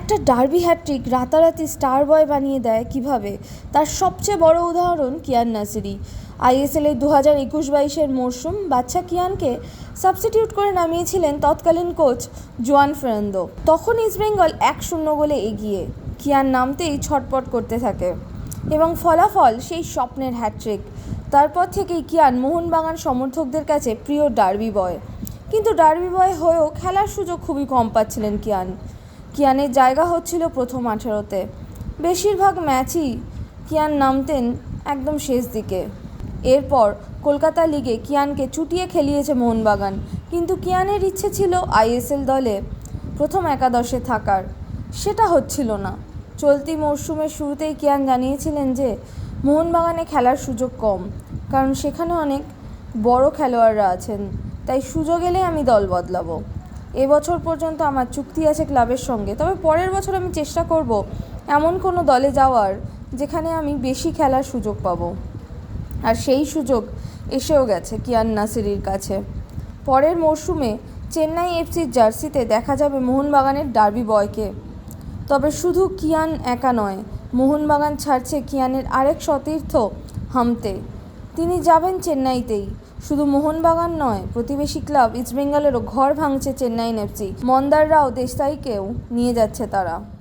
একটা derby hat trick রাতারাতি star boy বানিয়ে দেয় কীভাবে? তার সবচেয়ে বড় উদাহরণ কিয়ান নাসিরি। আইএসএল এর দু হাজার একুশ বাইশের মরশুম বাচ্চা কিয়ানকে সাবস্টিটিউট করে নামিয়েছিলেন তৎকালীন কোচ জোয়ান ফেরান্দো। তখন ইস্টবেঙ্গল এক শূন্য গোলে এগিয়ে কিয়ান নামতেই ছটপট করতে থাকে এবং ফলাফল সেই স্বপ্নের হ্যাট্রিক তারপর থেকেই কিয়ান মোহনবাগান সমর্থকদের কাছে প্রিয় ডার্বি বয়। কিন্তু ডার্বি বয় হয়েও খেলার সুযোগ খুবই কম পাচ্ছিলেন কিয়ান। কিয়ানের জায়গা হচ্ছিল প্রথম আঠারোতে। বেশিরভাগ ম্যাচই কিয়ান নামতেন একদম শেষ দিকে। এরপর কলকাতা লিগে কিয়ানকে চুটিয়ে খেলিয়েছে মোহনবাগান, কিন্তু কিয়ানের ইচ্ছে ছিল আইএসএল দলে প্রথম একাদশে থাকার। সেটা হচ্ছিল না। চলতি মরশুমের শুরুতেই কিয়ান জানিয়েছিলেন যে, মোহনবাগানে খেলার সুযোগ কম, কারণ সেখানে অনেক বড় খেলোয়াড়রা আছেন, তাই সুযোগ এলে আমি দল বদলাবো। এবছর পর্যন্ত আমার চুক্তি আছে ক্লাবের সঙ্গে। তবে পরের বছর আমি চেষ্টা করব এমন কোনো দলে যাওয়ার যেখানে আমি বেশি খেলার সুযোগ পাবো। আর সেই সুযোগ এসেও গেছে কিয়ান নাসিরির কাছে। পরের মরশুমে চেন্নাই এফসির জার্সিতে দেখা যাবে মোহনবাগানের ডার্বি বয়কে। তবে শুধু কিয়ান একা নয়, মোহনবাগান ছাড়ছে কিয়ানের আরেক সতীর্থ হামতে। তিনি যাবেন চেন্নাইতেই। শুধু মোহনবাগান নয়, প্রতিবেশী ক্লাব ইস্টবেঙ্গলেরও ঘর ভাঙছে চেন্নাইন এফসি। মন্দাররাও দেশাইকেও নিয়ে যাচ্ছে তারা।